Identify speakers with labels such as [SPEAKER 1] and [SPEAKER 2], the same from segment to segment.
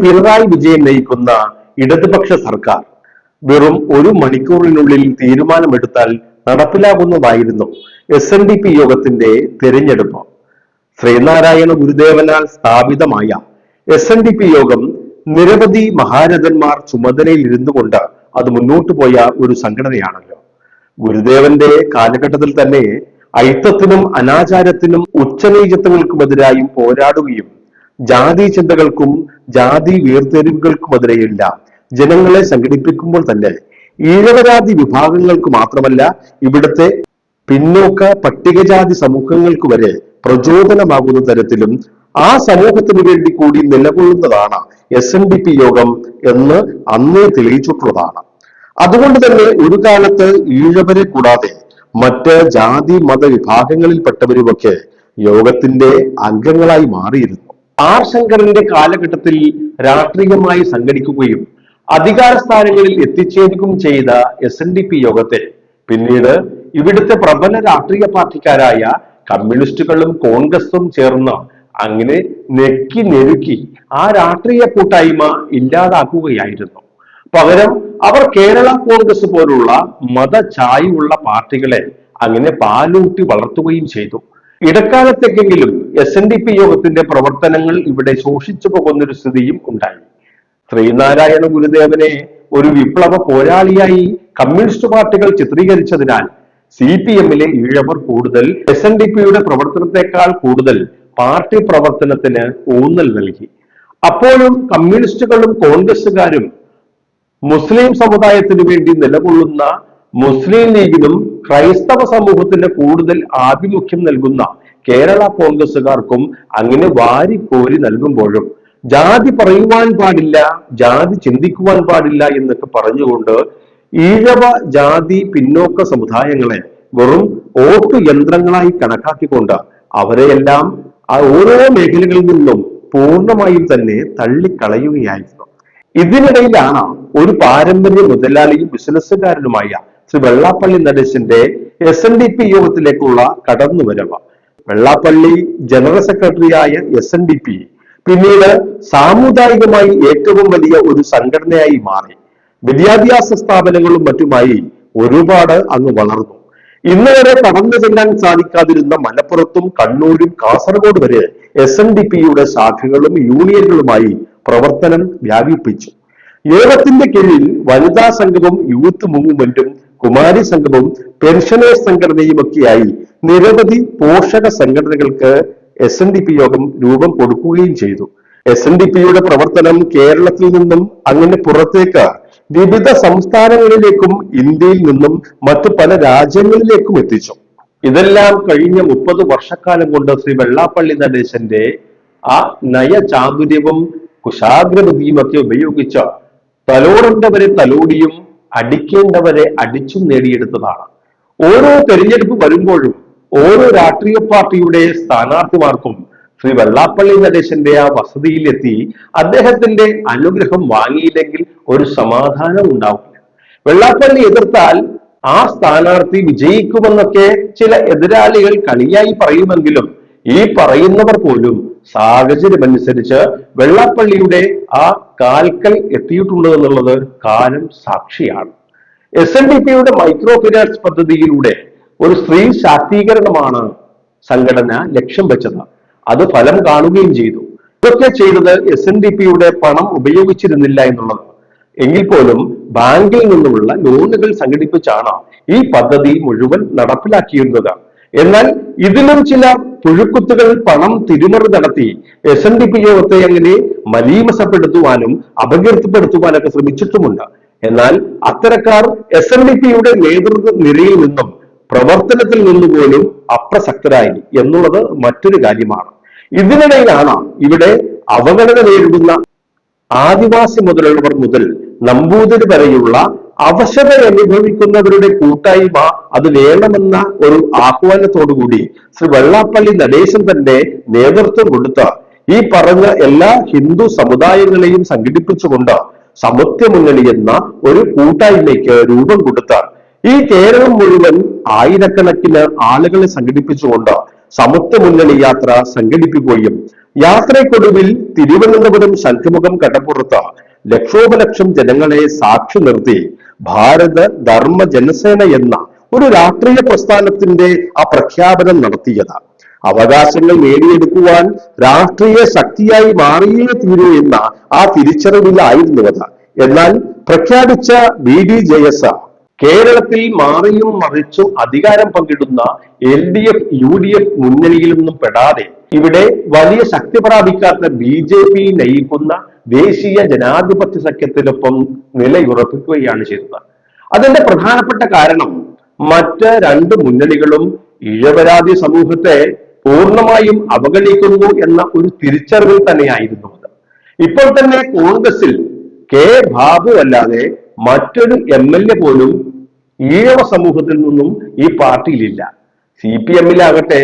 [SPEAKER 1] പിണറായി വിജയൻ നയിക്കുന്ന ഇടതുപക്ഷ സർക്കാർ വെറും ഒരു മണിക്കൂറിനുള്ളിൽ തീരുമാനമെടുത്താൽ നടപ്പിലാകുന്നതായിരുന്നു എസ് എൻ ഡി പി യോഗത്തിന്റെ തെരഞ്ഞെടുപ്പ്. ശ്രീനാരായണ ഗുരുദേവനാൽ സ്ഥാപിതമായ എസ് എൻ ഡി പി യോഗം നിരവധി മഹാരഥന്മാർ ചുമതലയിൽ ഇരുന്നു കൊണ്ട് അത് മുന്നോട്ട് പോയ ഒരു സംഘടനയാണല്ലോ. ഗുരുദേവന്റെ കാലഘട്ടത്തിൽ തന്നെ അയിത്തത്തിനും അനാചാരത്തിനും ഉച്ചനീചത്വങ്ങൾക്കുമെതിരായും പോരാടുകയും ജാതി ചിന്തകൾക്കും ജാതി വേർതിരിവുകൾക്കുമെതിരെയില്ല ജനങ്ങളെ സംഘടിപ്പിക്കുമ്പോൾ തന്നെ ഈഴവരാതി വിഭാഗങ്ങൾക്ക് മാത്രമല്ല ഇവിടുത്തെ പിന്നോക്ക പട്ടികജാതി സമൂഹങ്ങൾക്ക് വരെ പ്രചോദനമാകുന്ന തരത്തിലും ആ സമൂഹത്തിന് വേണ്ടി കൂടി നിലകൊള്ളുന്നതാണ് എസ് എൻ ഡി പി യോഗം എന്ന് അന്നേ തെളിയിച്ചിട്ടുള്ളതാണ്. അതുകൊണ്ട് തന്നെ ഒരു കാലത്ത് ഈഴവരെ കൂടാതെ മറ്റ് ജാതി മത വിഭാഗങ്ങളിൽപ്പെട്ടവരുമൊക്കെ യോഗത്തിന്റെ അംഗങ്ങളായി മാറിയിരുന്നു. ആർ ശങ്കറിന്റെ കാലഘട്ടത്തിൽ രാഷ്ട്രീയമായി സംഘടിക്കുകയും അധികാര സ്ഥാനങ്ങളിൽ എത്തിച്ചേരുകയും ചെയ്ത എസ് എൻ ഡി പി യോഗത്തെ പിന്നീട് ഇവിടുത്തെ പ്രബല രാഷ്ട്രീയ പാർട്ടിക്കാരായ കമ്മ്യൂണിസ്റ്റുകളും കോൺഗ്രസും ചേർന്ന അങ്ങനെ നെക്കി നെരുക്കി ആ രാഷ്ട്രീയ കൂട്ടായ്മ ഇല്ലാതാക്കുകയായിരുന്നു. പകരം അവർ കേരള കോൺഗ്രസ് പോലുള്ള മതചായുള്ള പാർട്ടികളെ അങ്ങനെ പാലൂട്ടി വളർത്തുകയും ചെയ്തു. ഇടക്കാലത്തേക്കെങ്കിലും എസ് എൻ ഡി പി യോഗത്തിന്റെ പ്രവർത്തനങ്ങൾ ഇവിടെ ശോഷിച്ചു പോകുന്നൊരു സ്ഥിതിയും ഉണ്ടായി. ശ്രീനാരായണ ഗുരുദേവനെ ഒരു വിപ്ലവ പോരാളിയായി കമ്മ്യൂണിസ്റ്റ് പാർട്ടികൾ ചിത്രീകരിച്ചതിനാൽ സി പി എമ്മിലെ ഈഴവർ കൂടുതൽ എസ് എൻ ഡി പിയുടെ പ്രവർത്തനത്തെക്കാൾ കൂടുതൽ പാർട്ടി പ്രവർത്തനത്തിന് ഊന്നൽ നൽകി. അപ്പോഴും കമ്മ്യൂണിസ്റ്റുകളും കോൺഗ്രസുകാരും മുസ്ലിം സമുദായത്തിന് വേണ്ടി നിലകൊള്ളുന്ന മുസ്ലിം ലീഗിനും ക്രൈസ്തവ സമൂഹത്തിന് കൂടുതൽ ആഭിമുഖ്യം നൽകുന്ന കേരള കോൺഗ്രസുകാർക്കും അങ്ങനെ വാരിക്കോരി നൽകുമ്പോഴും ജാതി പറയുവാൻ പാടില്ല ജാതി ചിന്തിക്കുവാൻ പാടില്ല എന്നൊക്കെ പറഞ്ഞുകൊണ്ട് ഈഴവ ജാതി പിന്നോക്ക സമുദായങ്ങളെ വെറും വോട്ട് യന്ത്രങ്ങളായി കണക്കാക്കിക്കൊണ്ട് അവരെയെല്ലാം ആ ഓരോ മേഖലകളിൽ നിന്നും പൂർണമായും തന്നെ തള്ളിക്കളയുകയായിരുന്നു. ഇതിനിടയിലാണ് ഒരു പാരമ്പര്യ മുതലാളിയും ബിസിനസ്സുകാരനുമായ ശ്രീ വെള്ളാപ്പള്ളി നടേശന്റെ എസ് എൻ ഡി പി യോഗത്തിലേക്കുള്ള കടന്നുവരവ്. വെള്ളാപ്പള്ളി ജനറൽ സെക്രട്ടറിയായ എസ് എൻ ഡി പി പിന്നീട് സാമുദായികമായി ഏറ്റവും വലിയ ഒരു സംഘടനയായി മാറി. വിദ്യാഭ്യാസ സ്ഥാപനങ്ങളും മറ്റുമായി ഒരുപാട് അങ്ങ് വളർന്നു. ഇന്ന് വരെ കടന്നു ചെല്ലാൻ സാധിക്കാതിരുന്ന മലപ്പുറത്തും കണ്ണൂരും കാസർഗോഡ് വരെ എസ് എൻ ഡി പിയുടെ ശാഖകളും യൂണിയനുകളുമായി പ്രവർത്തനം വ്യാപിപ്പിച്ചു. യോഗത്തിന്റെ കീഴിൽ വനിതാ സംഗമം യൂത്ത് മൂവ്മെന്റും കുമാരി സംഗമം പെൻഷനേഴ്സ് സംഘടനയും ഒക്കെയായി നിരവധി പോഷക സംഘടനകൾക്ക് എസ് എൻ ഡി പി യോഗം രൂപം കൊടുക്കുകയും ചെയ്തു. എസ് എൻ ഡി പിയുടെ പ്രവർത്തനം കേരളത്തിൽ നിന്നും അങ്ങനെ പുറത്തേക്ക് വിവിധ സംസ്ഥാനങ്ങളിലേക്കും ഇന്ത്യയിൽ നിന്നും മറ്റു പല രാജ്യങ്ങളിലേക്കും എത്തിച്ചു. ഇതെല്ലാം കഴിഞ്ഞ മുപ്പത് വർഷക്കാലം കൊണ്ട് ശ്രീ വെള്ളാപ്പള്ളി നടേശന്റെ ആ നയചാതുര്യവും കുശാഗ്രബുദ്ധിയും ഒക്കെ ഉപയോഗിച്ച് വരെ തലോടിയും അടിക്കേണ്ടവരെ അടിച്ചും നേടിയെടുത്തതാണ്. ഓരോ തെരഞ്ഞെടുപ്പ് വരുമ്പോഴും ഓരോ രാഷ്ട്രീയ പാർട്ടിയുടെ സ്ഥാനാർത്ഥിമാർക്കും ശ്രീ വെള്ളാപ്പള്ളി നടേശന്റെ ആ വസതിയിലെത്തി അദ്ദേഹത്തിന്റെ അനുഗ്രഹം വാങ്ങിയില്ലെങ്കിൽ ഒരു സമാധാനം ഉണ്ടാവില്ല. വെള്ളാപ്പള്ളി എതിർത്താൽ ആ സ്ഥാനാർത്ഥി വിജയിക്കുമെന്നൊക്കെ ചില എതിരാളികൾ കളിയായി പറയുമെങ്കിലും ഈ പറയുന്നവർ പോലും സാഹചര്യമനുസരിച്ച് വെള്ളാപ്പള്ളിയുടെ ആ കാൽക്കൽ എത്തിയിട്ടുണ്ട് എന്നുള്ളത് കാലം സാക്ഷിയാണ്. എസ് എൻ ഡി പിയുടെ മൈക്രോ ഫിനാൻസ് പദ്ധതിയിലൂടെ ഒരു സ്ത്രീ ശാക്തീകരണമാണ് സംഘടന ലക്ഷ്യം വെച്ചത്. അത് ഫലം കാണുകയും ചെയ്തു. ഇതൊക്കെ ചെയ്തത് എസ് എൻ ഡി പിയുടെ പണം ഉപയോഗിച്ചിരുന്നില്ല എന്നുള്ളത്. എങ്കിൽ പോലും ബാങ്കിൽ നിന്നുമുള്ള ലോണുകൾ സംഘടിപ്പിച്ചാണ് ഈ പദ്ധതി മുഴുവൻ നടപ്പിലാക്കിയിരുന്നത്. എന്നാൽ ഇതിലും ചില പുഴുക്കുത്തുകൾ പണം തിരുമറി നടത്തി എസ് എൻ ഡി പി യോഗത്തെ അങ്ങനെ മലീമസപ്പെടുത്തുവാനും അപകീർത്തിപ്പെടുത്തുവാനൊക്കെ ശ്രമിച്ചിട്ടുമുണ്ട്. എന്നാൽ അത്തരക്കാർ എസ് എൻ ഡി പിയുടെ നേതൃത്വ നിരയിൽ നിന്നും പ്രവർത്തനത്തിൽ നിന്ന് പോലും അപ്രസക്തരായി എന്നുള്ളത് മറ്റൊരു കാര്യമാണ്. ഇതിനിടയിലാണ് ഇവിടെ അവഗണന നേരിടുന്ന ആദിവാസി മുതലുള്ളവർ മുതൽ നമ്പൂതിരി വരെയുള്ള അവശത അനുഭവിക്കുന്നവരുടെ കൂട്ടായ്മ അത് വേണമെന്ന ഒരു ആഹ്വാനത്തോടുകൂടി ശ്രീ വെള്ളാപ്പള്ളി നടേശൻ തന്റെ നേതൃത്വം കൊടുത്ത ഈ പറഞ്ഞ എല്ലാ ഹിന്ദു സമുദായങ്ങളെയും സംഘടിപ്പിച്ചുകൊണ്ട് സമത്വമുന്നണി എന്ന ഒരു കൂട്ടായ്മയ്ക്ക് രൂപം കൊടുത്ത ഈ കേരളം മുഴുവൻ ആയിരക്കണക്കിന് ആളുകളെ സംഘടിപ്പിച്ചുകൊണ്ട് സമത്വമുന്നണി യാത്ര സംഘടിപ്പിക്കുകയും യാത്രയ്ക്കൊടുവിൽ തിരുവനന്തപുരം ശംഖുമുഖം കടപ്പുറത്ത് ലക്ഷോപലക്ഷം ജനങ്ങളെ സാക്ഷി നിർത്തി ഭാരത ധർമ്മ ജനസേന എന്ന ഒരു രാഷ്ട്രീയ പ്രസ്ഥാനത്തിന്റെ ആ പ്രഖ്യാപനം നടത്തിയത്. അവകാശങ്ങൾ നേടിയെടുക്കുവാൻ രാഷ്ട്രീയ ശക്തിയായി മാറിയേ തീരൂ എന്ന ആ തിരിച്ചറിവിലായിരുന്നു അത് എന്നാൽ പ്രഖ്യാപിച്ച ബി ഡി ജെ എസ് കേരളത്തിൽ മാറിയും മറിച്ചും അധികാരം പങ്കിടുന്ന L D F U D F മുന്നണിയിൽ നിന്നും പെടാതെ ഇവിടെ വലിയ ശക്തി പ്രാപിക്കാത്ത ബി ജെ പി നയിക്കുന്ന ദേശീയ ജനാധിപത്യ സഖ്യത്തിനൊപ്പം നിലയുറപ്പിക്കുകയാണ് ചെയ്തത്. അതിന്റെ പ്രധാനപ്പെട്ട കാരണം മറ്റ് രണ്ട് മുന്നണികളും ഇഴവരാതി സമൂഹത്തെ പൂർണമായും അവഗണിക്കുന്നു എന്ന ഒരു തിരിച്ചറിവിൽ തന്നെയായിരുന്നു അത്. ഇപ്പോൾ തന്നെ കോൺഗ്രസിൽ കെ ബാബു അല്ലാതെ മറ്റൊരു എം എൽ എ പോലും ഈഴവ സമൂഹത്തിൽ നിന്നും ഈ പാർട്ടിയിലില്ല. സി പി എമ്മിലാകട്ടെ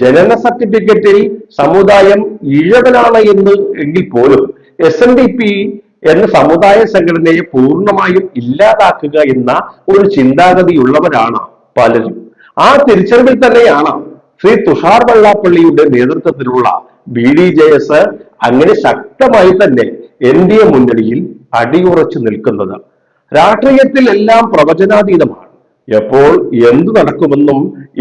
[SPEAKER 1] ജനന സർട്ടിഫിക്കറ്റിൽ സമുദായം ഈഴവനാണ് എന്ന് എങ്കിൽ പോലും എസ് എൻ ഡി പി എന്ന സമുദായ സംഘടനയെ പൂർണമായും ഇല്ലാതാക്കുക എന്ന ഒരു ചിന്താഗതിയുള്ളവരാണ് പലരും. ആ തിരിച്ചറിവിൽ തന്നെയാണ് ശ്രീ തുഷാർ വെള്ളാപ്പള്ളിയുടെ നേതൃത്വത്തിലുള്ള ബി ഡി ജെ എസ് അങ്ങനെ ശക്തമായി തന്നെ എൻ ഡി എ മുന്നണിയിൽ അടിയുറച്ചു നിൽക്കുന്നത്. രാഷ്ട്രീയത്തിൽ എല്ലാം പ്രവചനാതീതമാണ്. എപ്പോൾ എന്തു നടക്കുമെന്നും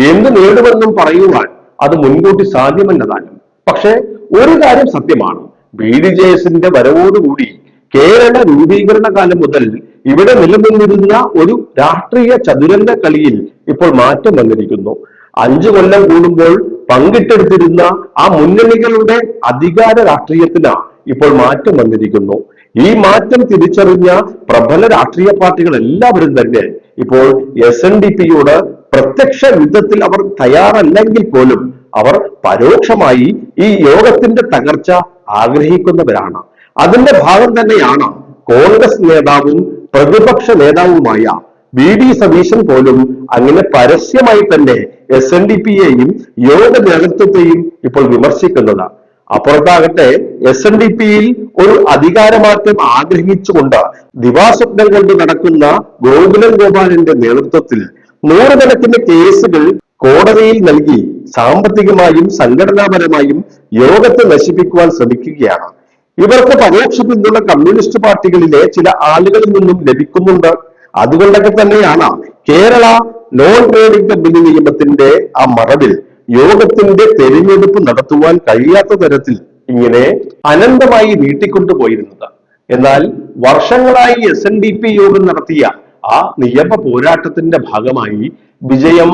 [SPEAKER 1] എന്ത് നേടുമെന്നും പറയുവാൻ അത് മുൻകൂട്ടി സാധ്യമല്ലതാനും പക്ഷെ ഒരു കാര്യം സത്യമാണ്. ബി ഡി ജെ എസിന്റെ വരവോടുകൂടി കേരള രൂപീകരണ കാലം മുതൽ ഇവിടെ നിലനിന്നിരുന്ന ഒരു രാഷ്ട്രീയ ചതുരംഗ കളിയിൽ ഇപ്പോൾ മാറ്റം വന്നിരിക്കുന്നു. അഞ്ചു കൊല്ലം കൂടുമ്പോൾ പങ്കിട്ടെടുത്തിരുന്ന ആ മുന്നണികളുടെ അധികാര രാഷ്ട്രീയത്തിന് ഇപ്പോൾ മാറ്റം വന്നിരിക്കുന്നു. ഈ മാറ്റം തിരിച്ചറിഞ്ഞ പ്രബല രാഷ്ട്രീയ പാർട്ടികൾ എല്ലാവരും തന്നെ ഇപ്പോൾ എസ് എൻ ഡി പിയോട് പ്രത്യക്ഷ യുദ്ധത്തിൽ അവർ തയ്യാറല്ലെങ്കിൽ പോലും അവർ പരോക്ഷമായി ഈ യോഗത്തിന്റെ തകർച്ച ആഗ്രഹിക്കുന്നവരാണ്. അതിന്റെ ഭാഗം തന്നെയാണ് കോൺഗ്രസ് നേതാവും പ്രതിപക്ഷ നേതാവുമായ വി ഡി സതീശൻ പോലും അങ്ങനെ പരസ്യമായി തന്നെ എസ് എൻ ഡി പിയെയും യോഗ നേതൃത്വത്തെയും ഇപ്പോൾ വിമർശിക്കുന്നത്. അപ്പുറത്താകട്ടെ എസ് എൻ ഡി പിയിൽ ഒരു അധികാരമാറ്റം ആഗ്രഹിച്ചുകൊണ്ട് ദിവാസ്വപ്നം കൊണ്ട് നടക്കുന്ന ഗോകുലം ഗോപാലിന്റെ നേതൃത്വത്തിൽ നൂറുകണക്കിന് കേസുകൾ കോടതിയിൽ നൽകി സാമ്പത്തികമായും സംഘടനാപരമായും യോഗത്തെ നശിപ്പിക്കുവാൻ ശ്രമിക്കുകയാണ്. ഇവർക്ക് പരോക്ഷ പിന്തുണ കമ്മ്യൂണിസ്റ്റ് പാർട്ടികളിലെ ചില ആളുകളിൽ നിന്നും ലഭിക്കുന്നുണ്ട്. അതുകൊണ്ടൊക്കെ തന്നെയാണ് കേരള നോൺ ട്രേഡിംഗ് കമ്പനി നിയമത്തിന്റെ ആ മറവിൽ യോഗത്തിന്റെ തെരഞ്ഞെടുപ്പ് നടത്തുവാൻ കഴിയാത്ത തരത്തിൽ ഇങ്ങനെ അനന്തമായി നീട്ടിക്കൊണ്ടുപോയിരുന്നത്. എന്നാൽ വർഷങ്ങളായി എസ് എൻ ഡി പി യോഗം നടത്തിയ ആ നിയമ പോരാട്ടത്തിന്റെ ഭാഗമായി വിജയം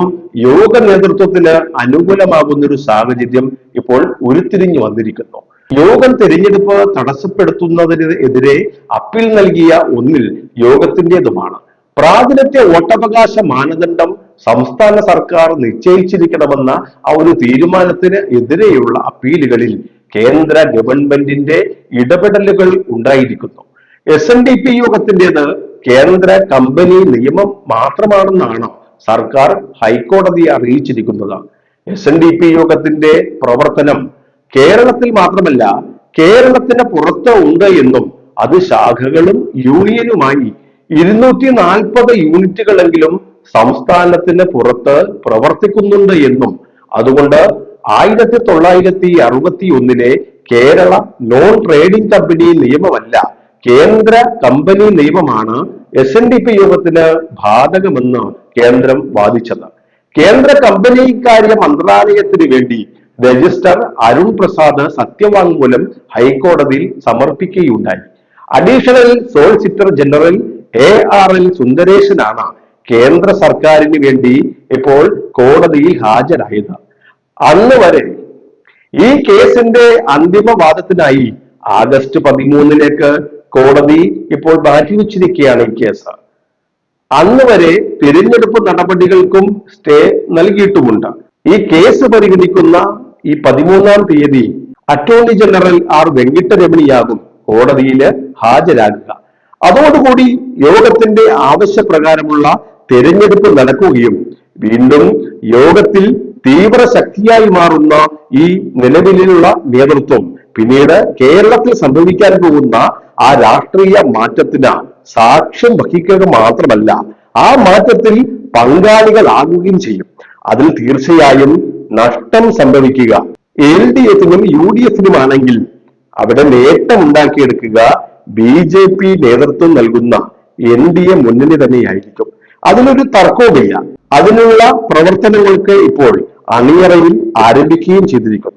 [SPEAKER 1] യോഗ നേതൃത്വത്തിന് അനുകൂലമാകുന്ന ഒരു സാഹചര്യം ഇപ്പോൾ ഉരുത്തിരിഞ്ഞു വന്നിരിക്കുന്നു. യോഗം തിരഞ്ഞെടുപ്പ് തടസ്സപ്പെടുത്തുന്നതിനെതിരെ അപ്പീൽ നൽകിയ ഒന്നിൽ യോഗത്തിന്റെതുമാണ്. പ്രാതിനിധ്യ വോട്ടവകാശ മാനദണ്ഡം സംസ്ഥാന സർക്കാർ നിശ്ചയിച്ചിരിക്കണമെന്ന ആ ഒരു തീരുമാനത്തിന് എതിരെയുള്ള അപ്പീലുകളിൽ കേന്ദ്ര ഗവൺമെന്റിന്റെ ഇടപെടലുകൾ ഉണ്ടായിരിക്കുന്നു. എസ് എൻ ഡി പി യോഗത്തിന്റെത് കേന്ദ്ര കമ്പനി നിയമം മാത്രമാണെന്നാണ് സർക്കാർ ഹൈക്കോടതിയെ അറിയിച്ചിരിക്കുന്നത് എസ് എൻ ഡി പി യോഗത്തിന്റെ പ്രവർത്തനം കേരളത്തിൽ മാത്രമല്ല കേരളത്തിന് പുറത്ത് ഉണ്ട് എന്നും അത് ശാഖകളും യൂണിയനുമായി ഇരുന്നൂറ്റി നാൽപ്പത് യൂണിറ്റുകളെങ്കിലും സംസ്ഥാനത്തിന് പുറത്ത് പ്രവർത്തിക്കുന്നുണ്ട് എന്നും അതുകൊണ്ട് ആയിരത്തി തൊള്ളായിരത്തി അറുപത്തി ഒന്നിലെ കേരള നോൺ ട്രേഡിംഗ് കമ്പനി നിയമമല്ല കേന്ദ്ര കമ്പനി നിയമമാണ് എസ് എൻ ഡി പി യോഗത്തിന് ബാധകമെന്ന് കേന്ദ്രം വാദിച്ചത് കേന്ദ്ര കമ്പനികാര്യ മന്ത്രാലയത്തിന് വേണ്ടി രജിസ്റ്റർ അരുൺ പ്രസാദ് സത്യവാങ്മൂലം ഹൈക്കോടതിയിൽ സമർപ്പിക്കുകയുണ്ടായി. Additional solicitor general A R L സുന്ദരേശനാണ് കേന്ദ്ര സർക്കാരിന് വേണ്ടി ഇപ്പോൾ കോടതിയിൽ ഹാജരായത്. അന്ന് വരെ ഈ കേസിന്റെ അന്തിമ വാദത്തിനായി ആഗസ്റ്റ് പതിമൂന്നിലേക്ക് കോടതി ഇപ്പോൾ മാറ്റിവെച്ചിരിക്കുകയാണ് ഈ കേസ്. അന്ന് വരെ തിരഞ്ഞെടുപ്പ് നടപടികൾക്കും സ്റ്റേ നൽകിയിട്ടുമുണ്ട്. ഈ കേസ് പരിഗണിക്കുന്ന ഈ പതിമൂന്നാം തീയതി അറ്റോർണി ജനറൽ ആർ വെങ്കിട്ടരമണിയാകും കോടതിയിൽ ഹാജരാകുക. അതോടുകൂടി യോഗത്തിന്റെ ആവശ്യപ്രകാരമുള്ള തെരഞ്ഞെടുപ്പ് നടക്കുകയും വീണ്ടും യോഗത്തിൽ തീവ്ര ശക്തിയായി മാറുന്ന ഈ നിലവിലുള്ള നേതൃത്വം പിന്നീട് കേരളത്തിൽ സംഭവിക്കാൻ പോകുന്ന ആ രാഷ്ട്രീയ മാറ്റത്തിന് സാക്ഷ്യം വഹിക്കുക മാത്രമല്ല ആ മാറ്റത്തിൽ പങ്കാളികളാകുകയും ചെയ്യും. അതിൽ തീർച്ചയായും നഷ്ടം സംഭവിക്കുക. എൽ ഡി എഫിനും യു ഡി എഫിനും ആണെങ്കിൽ അവിടെ നേട്ടം ഉണ്ടാക്കിയെടുക്കുക ബി ജെ പി നേതൃത്വം നൽകുന്ന എൻ ഡി എ മുന്നണി തന്നെയായിരിക്കും. അതിനൊരു തർക്കവുമില്ല. അതിനുള്ള പ്രവർത്തനങ്ങൾക്ക് ഇപ്പോൾ അണിയറയിൽ ആരംഭിക്കുകയും ചെയ്തിരിക്കുന്നു